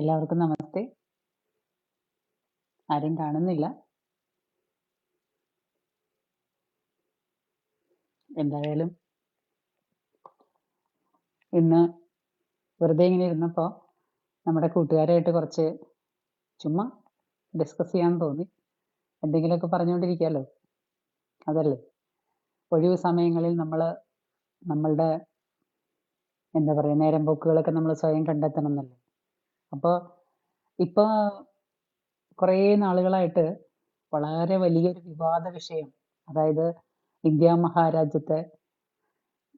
എല്ലാവർക്കും നമസ്തേ. ആരും കാണുന്നില്ല. എന്തായാലും ഇന്ന് വെറുതെ ഇങ്ങനെ ഇരുന്നപ്പോ നമ്മുടെ കൂട്ടുകാരായിട്ട് കുറച്ച് ചുമ്മാ ഡിസ്കസ് ചെയ്യാൻ തോന്നി. എന്തെങ്കിലുമൊക്കെ പറഞ്ഞുകൊണ്ടിരിക്കാലോ. അതല്ലേ. ഒഴിവ് സമയങ്ങളിൽ നമ്മൾ നമ്മളുടെ എന്താ പറയാ നേരം പോക്കുകളൊക്കെ നമ്മൾ സ്വയം കണ്ടെത്തണം എന്നല്ലേ. അപ്പൊ ഇപ്പൊ കുറേ നാളുകളായിട്ട് വളരെ വലിയൊരു വിവാദ വിഷയം അതായത് ഇന്ത്യ മഹാരാജ്യത്തെ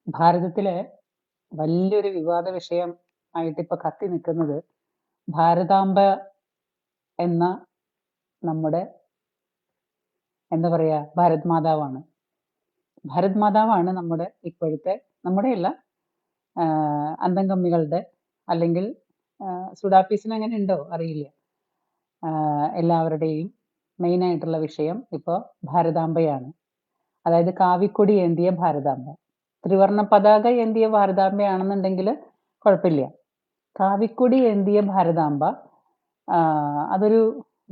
ഭാരതത്തിലെ വലിയൊരു വിവാദ വിഷയം ആയിട്ട് ഇപ്പൊ കത്തി നിൽക്കുന്നത് ഭാരതാംബ എന്ന നമ്മുടെ എന്താ പറയാ ഭാരത് മാതാവാണ്. ഭാരത് മാതാവാണ് നമ്മുടെ ഇപ്പോഴത്തെ നമ്മുടെയല്ല അന്തംഗമ്മികളുടെ അല്ലെങ്കിൽ സുഡാപ്പീസിന് അങ്ങനെ ഉണ്ടോ അറിയില്ല. എല്ലാവരുടെയും മെയിൻ ആയിട്ടുള്ള വിഷയം ഇപ്പോൾ ഭാരതാംബയാണ്. അതായത് കാവിക്കൊടി ഏന്തിയ ഭാരതാംബ. ത്രിവർണ പതാക ഏന്തിയ ഭാരതാംബയാണെന്നുണ്ടെങ്കിൽ കുഴപ്പമില്ല. കാവിക്കൊടി ഏന്തിയ ഭാരതാംബ അതൊരു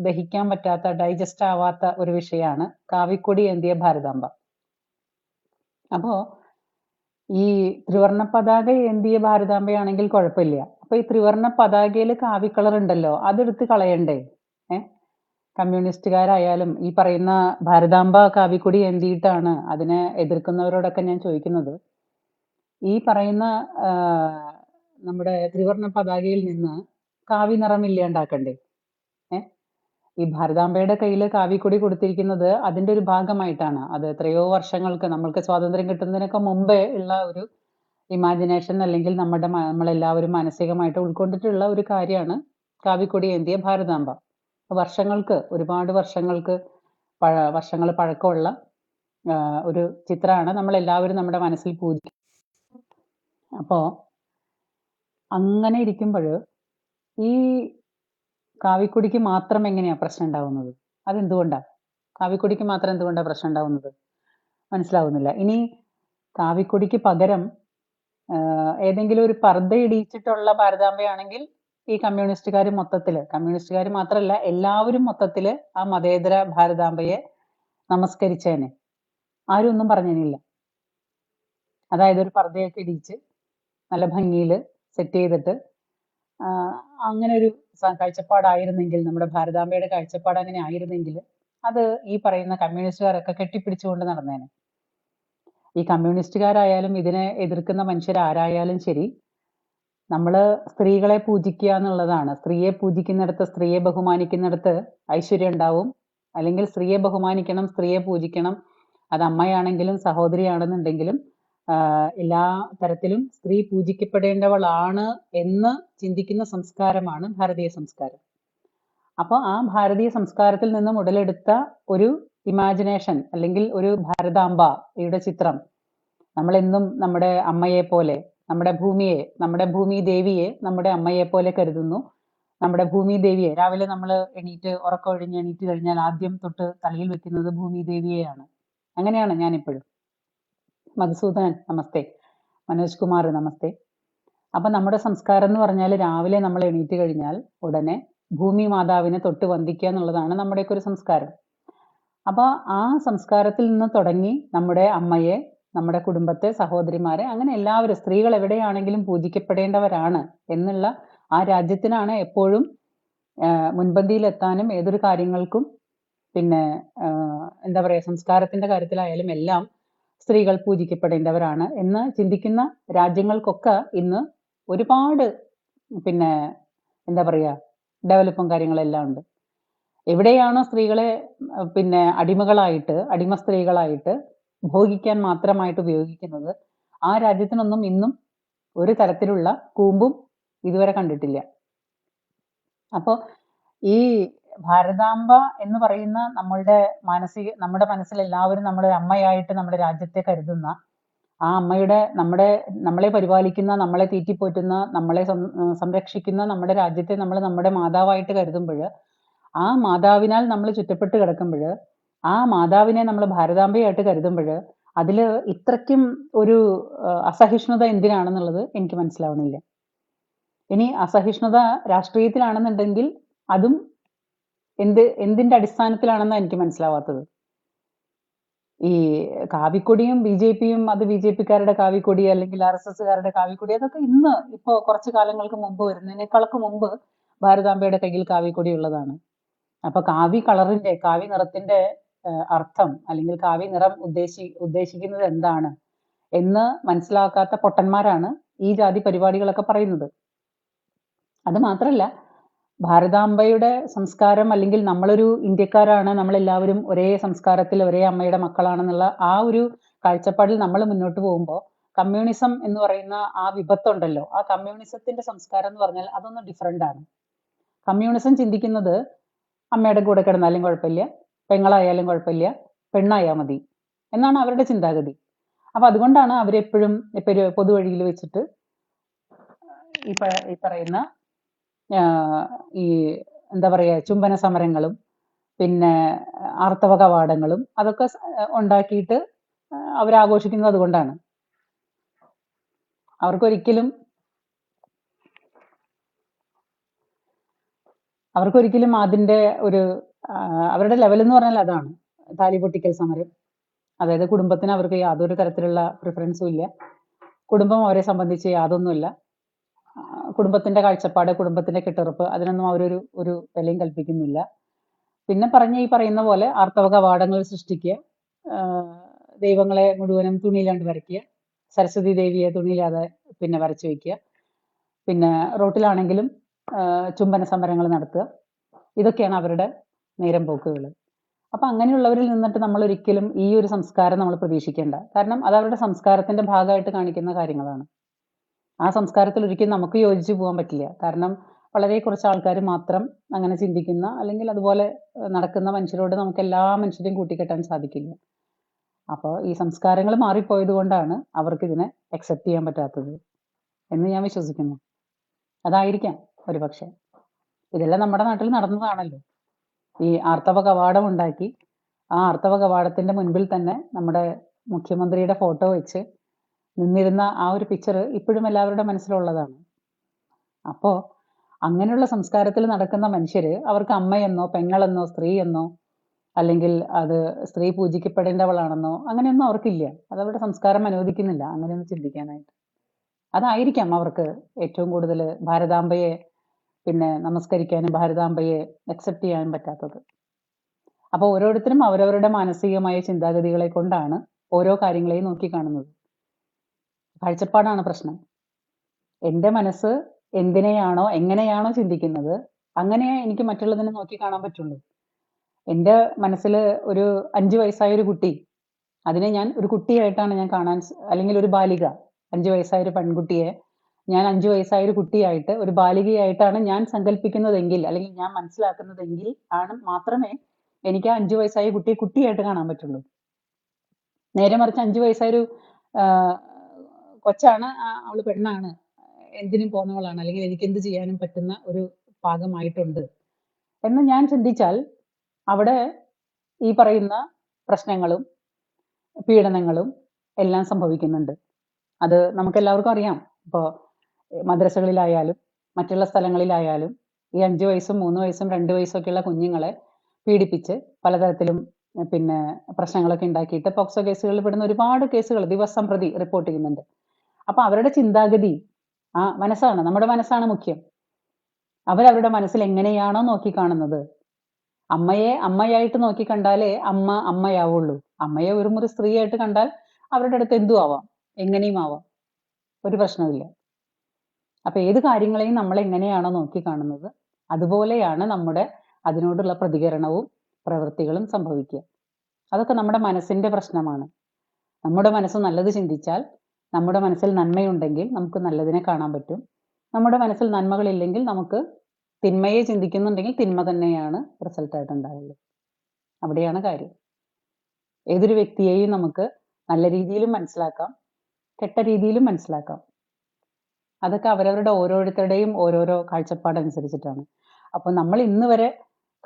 ദഹിക്കാൻ പറ്റാത്ത ഡൈജസ്റ്റ് ആവാത്ത ഒരു വിഷയമാണ് കാവിക്കൊടി ഏന്തിയ ഭാരതാംബ. അപ്പോ ഈ ത്രിവർണ പതാക ഏന്തിയ ഭാരതാംബയാണെങ്കിൽ കുഴപ്പമില്ല. അപ്പൊ ഈ ത്രിവർണ പതാകയിൽ കാവി കളർ ഉണ്ടല്ലോ അതെടുത്ത് കളയണ്ടേ? ഏഹ് കമ്മ്യൂണിസ്റ്റുകാരായാലും ഈ പറയുന്ന ഭാരതാംബ കാവിക്കൊടി എന്തിയിട്ടാണ് അതിനെ എതിർക്കുന്നവരോടൊക്കെ ഞാൻ ചോദിക്കുന്നത് ഈ പറയുന്ന നമ്മുടെ ത്രിവർണ പതാകയിൽ നിന്ന് കാവി നിറം ഇല്ലാണ്ടാക്കണ്ടേ? ഏഹ് ഈ ഭാരതാംബയുടെ കയ്യിൽ കാവിക്കൊടി കൊടുത്തിരിക്കുന്നത് അതിന്റെ ഒരു ഭാഗമായിട്ടാണ്. അത് എത്രയോ വർഷങ്ങൾക്ക് നമ്മൾക്ക് സ്വാതന്ത്ര്യം കിട്ടുന്നതിനൊക്കെ മുമ്പേ ഉള്ള ഒരു ഇമാജിനേഷൻ അല്ലെങ്കിൽ നമ്മുടെ നമ്മളെല്ലാവരും മാനസികമായിട്ട് ഉൾക്കൊണ്ടിട്ടുള്ള ഒരു കാര്യമാണ് കാവിക്കൊടി ഏന്തിയ ഭാരതാംബ. വർഷങ്ങൾക്ക് ഒരുപാട് വർഷങ്ങൾക്ക് പഴ വർഷങ്ങൾ പഴക്കമുള്ള ഒരു ചിത്രമാണ് നമ്മൾ എല്ലാവരും നമ്മുടെ മനസ്സിൽ പൂജി അപ്പോ അങ്ങനെ ഇരിക്കുമ്പോൾ ഈ കാവിക്കുടിക്ക് മാത്രം എങ്ങനെയാ പ്രശ്നം ഉണ്ടാവുന്നത്? അതെന്തുകൊണ്ടാ? കാവിക്കുടിക്ക് മാത്രം എന്തുകൊണ്ടാ പ്രശ്നം ഉണ്ടാവുന്നത്? മനസ്സിലാവുന്നില്ല. ഇനി കാവിക്കുടിക്ക് പകരം ഏതെങ്കിലും ഒരു പർദ്ദ ഇടിയിച്ചിട്ടുള്ള ഭാരതാംബയാണെങ്കിൽ ഈ കമ്മ്യൂണിസ്റ്റുകാർ മൊത്തത്തിൽ കമ്മ്യൂണിസ്റ്റുകാർ മാത്രമല്ല എല്ലാവരും മൊത്തത്തിൽ ആ മതേതര ഭാരതാംബയെ നമസ്കരിച്ചേനെ. ആരും ഒന്നും പറഞ്ഞേനില്ല. അതായത് ഒരു പർദ്ദയൊക്കെ ഇടിച്ച് നല്ല ഭംഗിയിൽ സെറ്റ് ചെയ്തിട്ട് അങ്ങനെ ഒരു കാഴ്ചപ്പാടായിരുന്നെങ്കിൽ നമ്മുടെ ഭാരതാംബയുടെ കാഴ്ചപ്പാട് അങ്ങനെ ആയിരുന്നെങ്കിൽ അത് ഈ പറയുന്ന കമ്മ്യൂണിസ്റ്റുകാരൊക്കെ കെട്ടിപ്പിടിച്ചുകൊണ്ട് നടന്നേനെ. ഈ കമ്മ്യൂണിസ്റ്റുകാരായാലും ഇതിനെ എതിർക്കുന്ന മനുഷ്യരാരായാലും ശരി നമ്മൾ സ്ത്രീകളെ പൂജിക്കുക എന്നുള്ളതാണ്. സ്ത്രീയെ പൂജിക്കുന്നിടത്ത് സ്ത്രീയെ ബഹുമാനിക്കുന്നിടത്ത് ഐശ്വര്യം ഉണ്ടാവും. അല്ലെങ്കിൽ സ്ത്രീയെ ബഹുമാനിക്കണം, സ്ത്രീയെ പൂജിക്കണം. അത് അമ്മയാണെങ്കിലും സഹോദരിയാണെന്നുണ്ടെങ്കിലും എല്ലാ തരത്തിലും സ്ത്രീ പൂജിക്കപ്പെടേണ്ടവളാണ് എന്ന് ചിന്തിക്കുന്ന സംസ്കാരമാണ് ഭാരതീയ സംസ്കാരം. അപ്പോൾ ആ ഭാരതീയ സംസ്കാരത്തിൽ നിന്നും ഉടലെടുത്ത ഒരു ഇമാജിനേഷൻ അല്ലെങ്കിൽ ഒരു ഭാരതാംബയുടെ ചിത്രം നമ്മൾ എന്നും നമ്മുടെ അമ്മയെ പോലെ നമ്മുടെ ഭൂമിയെ നമ്മുടെ ഭൂമി ദേവിയെ നമ്മുടെ അമ്മയെ പോലെ കരുതുന്നു. നമ്മുടെ ഭൂമി ദേവിയെ രാവിലെ നമ്മൾ എണീറ്റ് ഉറക്കം ഒഴിഞ്ഞ് എണീറ്റ് കഴിഞ്ഞാൽ ആദ്യം തൊട്ട് തലയിൽ വെക്കുന്നത് ഭൂമി ദേവിയെയാണ്. അങ്ങനെയാണ് ഞാനിപ്പോഴും. മധുസൂദനൻ നമസ്തേ. മനോജ് കുമാർ നമസ്തേ. അപ്പൊ നമ്മുടെ സംസ്കാരം എന്ന് പറഞ്ഞാൽ രാവിലെ നമ്മൾ എണീറ്റ് കഴിഞ്ഞാൽ ഉടനെ ഭൂമി മാതാവിനെ തൊട്ട് വന്ദിക്കുക എന്നുള്ളതാണ് നമ്മുടെയൊക്കെ ഒരു സംസ്കാരം. അപ്പൊ ആ സംസ്കാരത്തിൽ നിന്ന് തുടങ്ങി നമ്മുടെ അമ്മയെ നമ്മുടെ കുടുംബത്തെ സഹോദരിമാരെ അങ്ങനെ എല്ലാവരും സ്ത്രീകൾ എവിടെയാണെങ്കിലും പൂജിക്കപ്പെടേണ്ടവരാണ് എന്നുള്ള ആ രാജ്യത്തിനാണ് എപ്പോഴും മുൻപന്തിയിലെത്താനും ഏതൊരു കാര്യങ്ങൾക്കും പിന്നെ എന്താ പറയാ സംസ്കാരത്തിന്റെ കാര്യത്തിലായാലും എല്ലാം സ്ത്രീകൾ പൂജിക്കപ്പെടേണ്ടവരാണ് എന്ന് ചിന്തിക്കുന്ന രാജ്യങ്ങൾക്കൊക്കെ ഇന്ന് ഒരുപാട് പിന്നെ എന്താ പറയാ ഡെവലപ്പും കാര്യങ്ങളെല്ലാം ഉണ്ട്. എവിടെയാണോ സ്ത്രീകളെ പിന്നെ അടിമകളായിട്ട് അടിമ സ്ത്രീകളായിട്ട് ഭോഗിക്കാൻ മാത്രമായിട്ട് ഉപയോഗിക്കുന്നത് ആ രാജ്യത്തിനൊന്നും ഇന്നും ഒരു തരത്തിലുള്ള കൂമ്പും ഇതുവരെ കണ്ടിട്ടില്ല. അപ്പോൾ ഈ ഭാരതാംബ എന്ന് പറയുന്ന നമ്മളുടെ മാനസിക നമ്മുടെ മനസ്സിൽ എല്ലാവരും നമ്മുടെ അമ്മയായിട്ട് നമ്മുടെ രാജ്യത്തെ കരുതുന്ന ആ അമ്മയുടെ നമ്മുടെ നമ്മളെ പരിപാലിക്കുന്ന നമ്മളെ തീറ്റിപ്പോറ്റുന്ന നമ്മളെ സംരക്ഷിക്കുന്ന നമ്മുടെ രാജ്യത്തെ നമ്മൾ നമ്മുടെ മാതാവായിട്ട് കരുതുമ്പഴ് ആ മാതാവിനാൽ നമ്മൾ ചുറ്റപ്പെട്ട് കിടക്കുമ്പോൾ, ആ മാതാവിനെ നമ്മൾ ഭാരതാംബയായിട്ട് കരുതുമ്പോൾ അതിൽ ഇത്രയ്ക്കും ഒരു അസഹിഷ്ണുത എന്തിനാണെന്നുള്ളത് എനിക്ക് മനസ്സിലാവണില്ല. ഇനി അസഹിഷ്ണുത രാഷ്ട്രീയത്തിലാണെന്നുണ്ടെങ്കിൽ അതും എന്ത് എന്തിന്റെ അടിസ്ഥാനത്തിലാണെന്നാണ് എനിക്ക് മനസ്സിലാവാത്തത് ഈ കാവിക്കൊടിയും ബി ജെ പിയും അത് ബി ജെ പിക്കാരുടെ കാവിക്കൊടി അല്ലെങ്കിൽ ആർ എസ് എസ്സുകാരുടെ കാവിക്കൊടി അതൊക്കെ ഇന്ന് ഇപ്പോ കുറച്ച് കാലങ്ങൾക്ക് മുമ്പ് വരുന്നതിനേക്കാളൊക്കെ മുമ്പ് ഭാരതാംബയുടെ കയ്യിൽ കാവിക്കൊടി ഉള്ളതാണ് അപ്പൊ കാവി കളറിന്റെ കാവി നിറത്തിന്റെ അർത്ഥം അല്ലെങ്കിൽ കാവി നിറം ഉദ്ദേശി ഉദ്ദേശിക്കുന്നത് എന്താണ് എന്ന് മനസ്സിലാക്കാത്ത പൊട്ടന്മാരാണ് ഈ ജാതി പരിപാടികളൊക്കെ പറയുന്നത്. അത് മാത്രല്ല ഭാരതാംബയുടെ സംസ്കാരം അല്ലെങ്കിൽ നമ്മളൊരു ഇന്ത്യക്കാരാണ് നമ്മളെല്ലാവരും ഒരേ സംസ്കാരത്തിൽ ഒരേ അമ്മയുടെ മക്കളാണെന്നുള്ള ആ ഒരു കാഴ്ചപ്പാടിൽ നമ്മൾ മുന്നോട്ട് പോകുമ്പോൾ കമ്മ്യൂണിസം എന്ന് പറയുന്ന ആ വിപത്തുണ്ടല്ലോ. ആ കമ്മ്യൂണിസത്തിന്റെ സംസ്കാരം എന്ന് പറഞ്ഞാൽ അതൊന്ന് ഡിഫറെന്റ് ആണ്. കമ്മ്യൂണിസം ചിന്തിക്കുന്നത് അമ്മയുടെ കൂടെ കിടന്നാലും കുഴപ്പമില്ല. പെങ്ങളായാലും കുഴപ്പമില്ല. പെണ്ണായാൽ മതി. എന്നാണ് അവരുടെ ചിന്താഗതി. അപ്പൊ അതുകൊണ്ടാണ് അവരെപ്പോഴും പൊതുവഴിയിൽ വെച്ചിട്ട് ഈ ഈ പറയുന്ന ഈ എന്താ പറയാ ചുംബന സമരങ്ങളും പിന്നെ ആർത്തവ കവാടങ്ങളും അതൊക്കെ ഉണ്ടാക്കിയിട്ട് അവരാഘോഷിക്കുന്നത് അതുകൊണ്ടാണ്. അവർക്കൊരിക്കലും അവർക്കൊരിക്കലും അതിന്റെ ഒരു അവരുടെ ലെവൽ എന്ന് പറഞ്ഞാൽ അതാണ്. താലി പൊട്ടിക്കൽ സമരം. അതായത് കുടുംബത്തിന് അവർക്ക് യാതൊരു തരത്തിലുള്ള പ്രിഫറൻസും ഇല്ല. കുടുംബം അവരെ സംബന്ധിച്ച് യാതൊന്നുമില്ല. കുടുംബത്തിന്റെ കാഴ്ചപ്പാട് കുടുംബത്തിന്റെ കെട്ടുറപ്പ് അതിനൊന്നും അവരൊരു ഒരു വിലയും കൽപ്പിക്കുന്നില്ല. പിന്നെ പറഞ്ഞ ഈ പറയുന്ന പോലെ ആർത്തവ കവാടങ്ങൾ സൃഷ്ടിക്കുക ദൈവങ്ങളെ മുഴുവനും തുണിയിലാണ്ട് വരയ്ക്കുക സരസ്വതി ദേവിയെ തുണിയില്ലാതെ പിന്നെ വരച്ചു വയ്ക്കുക. പിന്നെ റോട്ടിലാണെങ്കിലും ചുംബന സമരങ്ങൾ നടത്തുക. ഇതൊക്കെയാണ് അവരുടെ നേരം പോക്കുകൾ. അപ്പൊ അങ്ങനെയുള്ളവരിൽ നിന്നിട്ട് നമ്മൾ ഒരിക്കലും ഈ ഒരു സംസ്കാരം നമ്മൾ പ്രതീക്ഷിക്കേണ്ട. കാരണം അത് അവരുടെ സംസ്കാരത്തിന്റെ ഭാഗമായിട്ട് കാണിക്കുന്ന കാര്യങ്ങളാണ്. ആ സംസ്കാരത്തിൽ ഒരിക്കലും നമുക്ക് യോജിച്ചു പോകാൻ പറ്റില്ല. കാരണം വളരെ കുറച്ച് ആൾക്കാർ മാത്രം അങ്ങനെ ചിന്തിക്കുന്ന അല്ലെങ്കിൽ അതുപോലെ നടക്കുന്ന മനുഷ്യരോട് നമുക്ക് എല്ലാ മനുഷ്യരെയും കൂട്ടിക്കെട്ടാൻ സാധിക്കില്ല. അപ്പോൾ ഈ സംസ്കാരങ്ങൾ മാറിപ്പോയത് കൊണ്ടാണ് അവർക്ക് ഇതിനെ അക്സെപ്റ്റ് ചെയ്യാൻ പറ്റാത്തത് എന്ന് ഞാൻ വിശ്വസിക്കുന്നു. അതായിരിക്കാം. ഒരുപക്ഷെ. ഇതെല്ലാം നമ്മുടെ നാട്ടിൽ നടന്നതാണല്ലോ. ഈ ആർത്തവ കവാടം ഉണ്ടാക്കി ആ ആർത്തവ കവാടത്തിന്റെ മുൻപിൽ തന്നെ നമ്മുടെ മുഖ്യമന്ത്രിയുടെ ഫോട്ടോ വെച്ച് നിന്നിരുന്ന ആ ഒരു പിക്ചർ ഇപ്പോഴും എല്ലാവരുടെ മനസ്സിലുള്ളതാണ്. അപ്പോ അങ്ങനെയുള്ള സംസ്കാരത്തിൽ നടക്കുന്ന മനുഷ്യര് അവർക്ക് അമ്മയെന്നോ പെങ്ങളെന്നോ സ്ത്രീ എന്നോ അല്ലെങ്കിൽ അത് സ്ത്രീ പൂജിക്കപ്പെടേണ്ടവളാണെന്നോ അങ്ങനെയൊന്നും അവർക്കില്ല. അത് അവരുടെ സംസ്കാരം അനുവദിക്കുന്നില്ല അങ്ങനെയൊന്നും ചിന്തിക്കാനായിട്ട്. അതായിരിക്കാം അവർക്ക് ഏറ്റവും കൂടുതൽ ഭാരതാംബയെ പിന്നെ നമസ്കരിക്കാനും ഭാരതാംബയെ അക്സെപ്റ്റ് ചെയ്യാനും പറ്റാത്തത്. അപ്പൊ ഓരോരുത്തരും അവരവരുടെ മാനസികമായ ചിന്താഗതികളെ കൊണ്ടാണ് ഓരോ കാര്യങ്ങളെയും നോക്കിക്കാണുന്നത്. കാഴ്ചപ്പാടാണ് പ്രശ്നം. എന്റെ മനസ്സ് എന്തിനെയാണോ എങ്ങനെയാണോ ചിന്തിക്കുന്നത് അങ്ങനെ എനിക്ക് മറ്റുള്ളതിനെ നോക്കി കാണാൻ പറ്റുള്ളൂ. എന്റെ മനസ്സിൽ ഒരു അഞ്ചു വയസ്സായ ഒരു കുട്ടി അതിനെ ഞാൻ ഒരു കുട്ടിയായിട്ടാണ് ഞാൻ കാണാൻ അല്ലെങ്കിൽ ഒരു ബാലിക അഞ്ചു വയസ്സായ ഒരു പെൺകുട്ടിയെ ഞാൻ അഞ്ചു വയസ്സായ ഒരു കുട്ടിയായിട്ട് ഒരു ബാലികയായിട്ടാണ് ഞാൻ സങ്കല്പിക്കുന്നതെങ്കിൽ അല്ലെങ്കിൽ ഞാൻ മനസ്സിലാക്കുന്നതെങ്കിൽ ആണ് മാത്രമേ എനിക്ക് ആ അഞ്ചു വയസ്സായ കുട്ടിയെ കുട്ടിയായിട്ട് കാണാൻ പറ്റുള്ളൂ. നേരെ മറിച്ച് അഞ്ചു വയസ്സായൊരു കൊച്ചാണ് അവൾ പെണ്ണാണ്. എന്തിനും പോന്നവളാണ് അല്ലെങ്കിൽ എനിക്ക് എന്ത് ചെയ്യാനും പറ്റുന്ന ഒരു ഭാഗമായിട്ടുണ്ട് എന്ന് ഞാൻ ചിന്തിച്ചാൽ അവിടെ ഈ പറയുന്ന പ്രശ്നങ്ങളും പീഡനങ്ങളും എല്ലാം സംഭവിക്കുന്നുണ്ട്. അത് നമുക്കെല്ലാവർക്കും അറിയാം. ഇപ്പോൾ മദ്രസകളിലായാലും മറ്റുള്ള സ്ഥലങ്ങളിലായാലും ഈ അഞ്ചു വയസ്സും മൂന്ന് വയസ്സും രണ്ട് വയസ്സും ഒക്കെയുള്ള കുഞ്ഞുങ്ങളെ പീഡിപ്പിച്ച് പലതരത്തിലും പിന്നെ പ്രശ്നങ്ങളൊക്കെ ഉണ്ടാക്കിയിട്ട് പോക്സോ കേസുകളിൽ പെടുന്ന ഒരുപാട് കേസുകൾ ദിവസം പ്രതി റിപ്പോർട്ട് ചെയ്യുന്നുണ്ട്. അപ്പൊ അവരുടെ ചിന്താഗതി ആ മനസ്സാണ്. നമ്മുടെ മനസ്സാണ് മുഖ്യം. അവരവരുടെ മനസ്സിൽ എങ്ങനെയാണോ നോക്കിക്കാണുന്നത്. അമ്മയെ അമ്മയായിട്ട് നോക്കി കണ്ടാലേ അമ്മ അമ്മയാവുള്ളൂ. അമ്മയെ ഒരു മുറി സ്ത്രീയായിട്ട് കണ്ടാൽ അവരുടെ അടുത്ത് എന്തു ആവാം. എങ്ങനെയും ആവാം. ഒരു പ്രശ്നമില്ല അപ്പൊ ഏത് കാര്യങ്ങളെയും നമ്മൾ എങ്ങനെയാണോ നോക്കി കാണുന്നത് അതുപോലെയാണ് നമ്മുടെ അതിനോടുള്ള പ്രതികരണവും പ്രവൃത്തികളും സംഭവിക്കുക. അതൊക്കെ നമ്മുടെ മനസ്സിന്റെ പ്രശ്നമാണ്. നമ്മുടെ മനസ്സ് നല്ലത് ചിന്തിച്ചാൽ നമ്മുടെ മനസ്സിൽ നന്മയുണ്ടെങ്കിൽ നമുക്ക് നല്ലതിനെ കാണാൻ പറ്റും. നമ്മുടെ മനസ്സിൽ നന്മകളില്ലെങ്കിൽ നമുക്ക് തിന്മയെ ചിന്തിക്കുന്നുണ്ടെങ്കിൽ തിന്മ തന്നെയാണ് റിസൾട്ടായിട്ട് ഉണ്ടാവുള്ളൂ. അവിടെയാണ് കാര്യം. ഏതൊരു വ്യക്തിയെയും നമുക്ക് നല്ല രീതിയിലും മനസ്സിലാക്കാം കെട്ട രീതിയിലും മനസ്സിലാക്കാം. അതൊക്കെ അവരവരുടെ ഓരോരുത്തരുടെയും ഓരോരോ കാഴ്ചപ്പാടനുസരിച്ചിട്ടാണ്. അപ്പോൾ നമ്മൾ ഇന്ന് വരെ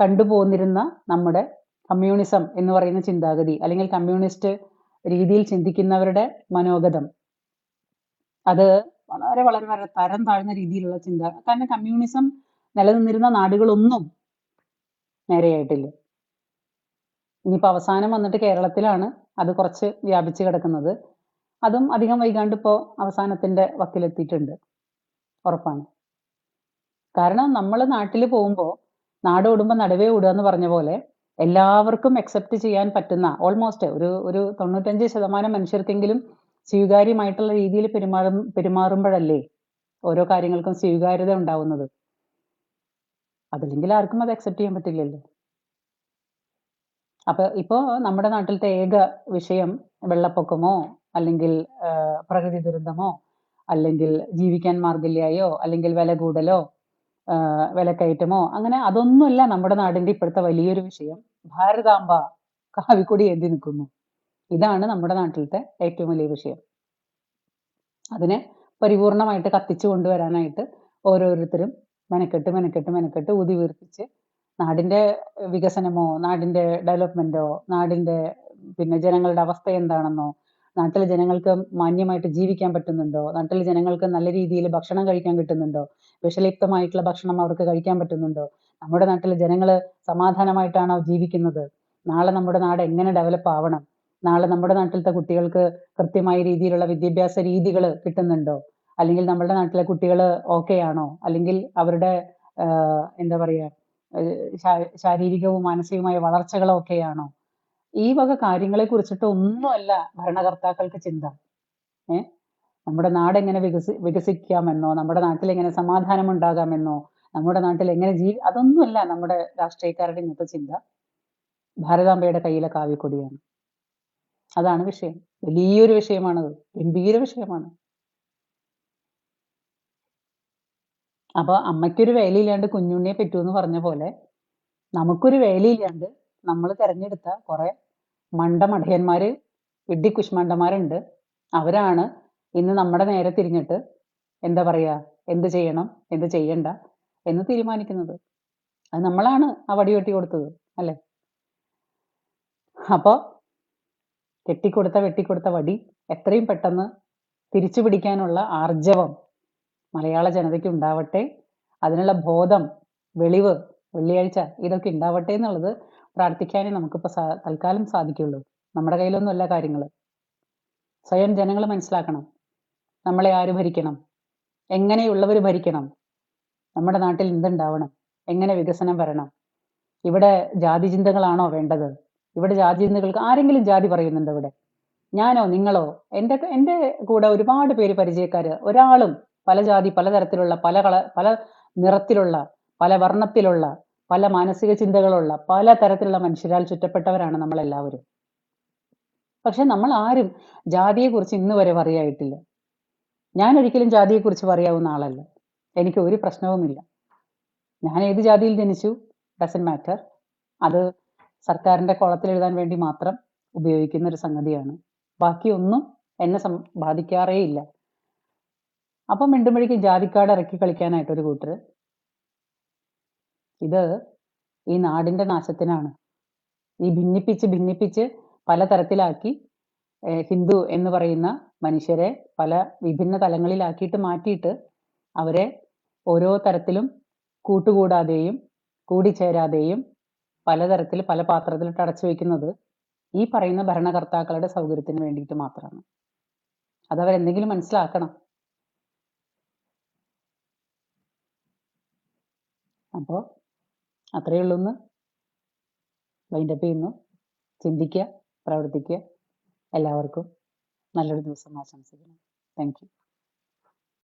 കണ്ടുപോന്നിരുന്ന നമ്മുടെ കമ്മ്യൂണിസം എന്ന് പറയുന്ന ചിന്താഗതി അല്ലെങ്കിൽ കമ്മ്യൂണിസ്റ്റ് രീതിയിൽ ചിന്തിക്കുന്നവരുടെ മനോഗതം അത് വളരെ വളരെ വളരെ തരം താഴ്ന്ന രീതിയിലുള്ള ചിന്ത കാരണം കമ്മ്യൂണിസം നിലനിന്നിരുന്ന നാടുകളൊന്നും നേരെയായിട്ടില്ല. ഇനിയിപ്പോൾ അവസാനം വന്നിട്ട് കേരളത്തിലാണ് അത് കുറച്ച് വ്യാപിച്ചു കിടക്കുന്നത്. അതും അധികം വൈകാണ്ട് ഇപ്പോ അവസാനത്തിന്റെ വക്കിലെത്തിയിട്ടുണ്ട്. ഉറപ്പാണ്. കാരണം നമ്മൾ നാട്ടിൽ പോകുമ്പോൾ നാട് ഓടുമ്പോൾ നടുവേ ഓടുക എന്ന് പറഞ്ഞ പോലെ എല്ലാവർക്കും അക്സെപ്റ്റ് ചെയ്യാൻ പറ്റുന്ന ഓൾമോസ്റ്റ് ഒരു ഒരു തൊണ്ണൂറ്റഞ്ച് ശതമാനം മനുഷ്യർക്കെങ്കിലും സ്വീകാര്യമായിട്ടുള്ള രീതിയിൽ പെരുമാറും പെരുമാറുമ്പോഴല്ലേ ഓരോ കാര്യങ്ങൾക്കും സ്വീകാര്യത ഉണ്ടാവുന്നത്. അതില്ലെങ്കിൽ ആർക്കും അത് അക്സെപ്റ്റ് ചെയ്യാൻ പറ്റില്ലല്ലോ. അപ്പൊ ഇപ്പോ നമ്മുടെ നാട്ടിലത്തെ ഏക വിഷയം വെള്ളപ്പൊക്കമോ അല്ലെങ്കിൽ പ്രകൃതി ദുരന്തമോ അല്ലെങ്കിൽ ജീവിക്കാൻ മാർഗില്ലായോ അല്ലെങ്കിൽ വില കൂടലോ വിലക്കയറ്റമോ അങ്ങനെ അതൊന്നുമല്ല നമ്മുടെ നാടിന്റെ ഇപ്പോഴത്തെ വലിയൊരു വിഷയം. ഭാരതാംബ കാവിക്കൊടി എന്തി നിൽക്കുന്നു. ഇതാണ് നമ്മുടെ നാട്ടിലത്തെ ഏറ്റവും വലിയ വിഷയം. അതിനെ പരിപൂർണമായിട്ട് കത്തിച്ചു കൊണ്ടുവരാനായിട്ട് ഓരോരുത്തരും മെനക്കെട്ട് മെനക്കെട്ട് മെനക്കെട്ട് ഊതി വീർപ്പിച്ച് നാടിന്റെ വികസനമോ നാടിന്റെ ഡെവലപ്മെന്റോ നാടിന്റെ പിന്നെ ജനങ്ങളുടെ അവസ്ഥ എന്താണെന്നോ നാട്ടിലെ ജനങ്ങൾക്ക് മാന്യമായിട്ട് ജീവിക്കാൻ പറ്റുന്നുണ്ടോ? നാട്ടിലെ ജനങ്ങൾക്ക് നല്ല രീതിയിൽ ഭക്ഷണം കഴിക്കാൻ കിട്ടുന്നുണ്ടോ? വിഷലിപ്തമായിട്ടുള്ള ഭക്ഷണം അവർക്ക് കഴിക്കാൻ പറ്റുന്നുണ്ടോ? നമ്മുടെ നാട്ടിലെ ജനങ്ങൾ സമാധാനമായിട്ടാണോ ജീവിക്കുന്നത്? നാളെ നമ്മുടെ നാട് എങ്ങനെ ഡെവലപ്പ് ആവണം? നാളെ നമ്മുടെ നാട്ടിലത്തെ കുട്ടികൾക്ക് കൃത്യമായ രീതിയിലുള്ള വിദ്യാഭ്യാസ രീതികൾ കിട്ടുന്നുണ്ടോ? അല്ലെങ്കിൽ നമ്മുടെ നാട്ടിലെ കുട്ടികൾ ഓക്കെ ആണോ? അല്ലെങ്കിൽ അവരുടെ എന്താ പറയുക ശാരീരികവും മാനസികവുമായ വളർച്ചകളൊക്കെയാണോ ഈ വക കാര്യങ്ങളെ കുറിച്ചിട്ട് ഒന്നുമല്ല ഭരണകർത്താക്കൾക്ക് ചിന്ത. ഏ? നമ്മുടെ നാട് എങ്ങനെ വികസി വികസിക്കാമെന്നോ നമ്മുടെ നാട്ടിൽ എങ്ങനെ സമാധാനം ഉണ്ടാകാമെന്നോ നമ്മുടെ നാട്ടിൽ എങ്ങനെ ജീവി അതൊന്നുമല്ല നമ്മുടെ രാഷ്ട്രീയക്കാരുടെ ഇന്നത്തെ ചിന്ത. ഭാരതാംബയുടെ കയ്യിലെ കാവിക്കൊടിയാണ്. അതാണ് വിഷയം. വലിയൊരു വിഷയമാണത്. ഗംഭീര വിഷയമാണ്. അപ്പൊ അമ്മയ്ക്കൊരു വേലയില്ലാണ്ട് കുഞ്ഞുണ്ണിയെ പറ്റൂ എന്ന് പറഞ്ഞ പോലെ നമുക്കൊരു വേലയില്ലാണ്ട് നമ്മൾ തിരഞ്ഞെടുത്ത കുറെ മണ്ടമടയന്മാര് വിഡ്ഢി അവരാണ് ഇന്ന് നമ്മുടെ നേരെ തിരിഞ്ഞിട്ട് എന്താ പറയുക എന്ത് ചെയ്യണം എന്ത് ചെയ്യണ്ട എന്ന് തീരുമാനിക്കുന്നത്. അത് നമ്മളാണ് ആ വടിവെട്ടി കൊടുത്തത് അല്ലെ? അപ്പോ കെട്ടിക്കൊടുത്ത വെട്ടിക്കൊടുത്ത വടി എത്രയും പെട്ടെന്ന് തിരിച്ചു പിടിക്കാനുള്ള ആർജവം മലയാള ജനതയ്ക്ക് ഉണ്ടാവട്ടെ. അതിനുള്ള ബോധം വെളിവ് വെള്ളിയാഴ്ച ഇതൊക്കെ ഉണ്ടാവട്ടെ എന്നുള്ളത് പ്രാർത്ഥിക്കാനേ നമുക്കിപ്പോൾ തൽക്കാലം സാധിക്കുള്ളൂ. നമ്മുടെ കയ്യിലൊന്നുമല്ല കാര്യങ്ങൾ സ്വയം ജനങ്ങൾ മനസ്സിലാക്കണം. നമ്മളെ ആര് ഭരിക്കണം? എങ്ങനെയുള്ളവർ ഭരിക്കണം? നമ്മുടെ നാട്ടിൽ എന്തുണ്ടാവണം? എങ്ങനെ വികസനം വരണം? ഇവിടെ ജാതി ചിന്തകളാണോ വേണ്ടത്? ഇവിടെ ജാതി ചിന്തകൾക്ക് ആരെങ്കിലും ജാതി പറയുന്നുണ്ടോ ഇവിടെ? ഞാനോ നിങ്ങളോ? എന്റെ എന്റെ കൂടെ ഒരുപാട് പേര് പരിചയക്കാര്. ഒരാളും പല ജാതി പലതരത്തിലുള്ള പല കള പല നിറത്തിലുള്ള പല വർണത്തിലുള്ള പല മാനസിക ചിന്തകളുള്ള പല തരത്തിലുള്ള മനുഷ്യരാൽ ചുറ്റപ്പെട്ടവരാണ് നമ്മളെല്ലാവരും. പക്ഷെ നമ്മൾ ആരും ജാതിയെക്കുറിച്ച് ഇന്ന് വരെ പറയായിട്ടില്ല. ഞാൻ ഒരിക്കലും ജാതിയെക്കുറിച്ച് പറയാവുന്ന ആളല്ല. എനിക്ക് ഒരു പ്രശ്നവുമില്ല. ഞാൻ ഏത് ജാതിയിൽ ജനിച്ചു? ഡസൻ മാറ്റർ അത് സർക്കാരിന്റെ കോളത്തിൽ എഴുതാൻ വേണ്ടി മാത്രം ഉപയോഗിക്കുന്ന ഒരു സംഗതിയാണ്. ബാക്കിയൊന്നും എന്നെ സം ബാധിക്കാറേ ഇല്ല അപ്പം മിണ്ടുമ്പോഴേക്കും ജാതിക്കാട് ഇറക്കി കളിക്കാനായിട്ട് ഒരു കൂട്ടര് ഇത് ഈ നാടിന്റെ നാശത്തിനാണ്. ഈ ഭിന്നിപ്പിച്ച് ഭിന്നിപ്പിച്ച് പലതരത്തിലാക്കി ഹിന്ദു എന്ന് പറയുന്ന മനുഷ്യരെ പല വിഭിന്ന തലങ്ങളിലാക്കിയിട്ട് മാറ്റിയിട്ട് അവരെ ഓരോ തരത്തിലും കൂട്ടുകൂടാതെയും കൂടിച്ചേരാതെയും പലതരത്തിൽ പല പാത്രത്തിലിട്ട് അടച്ചു വെക്കുന്നത് ഈ പറയുന്ന ഭരണകർത്താക്കളുടെ സൗകര്യത്തിന് വേണ്ടിയിട്ട് മാത്രമാണ്. അത് അവരെന്തെങ്കിലും മനസ്സിലാക്കണം. അപ്പോൾ അത്രയേ ഉള്ളൂ എന്ന് വൈൻഡപ്പ് ചെയ്യുന്നു. ചിന്തിക്കുക പ്രവർത്തിക്കുക. എല്ലാവർക്കും നല്ലൊരു ദിവസം ആശംസിക്കുന്നു. Thank you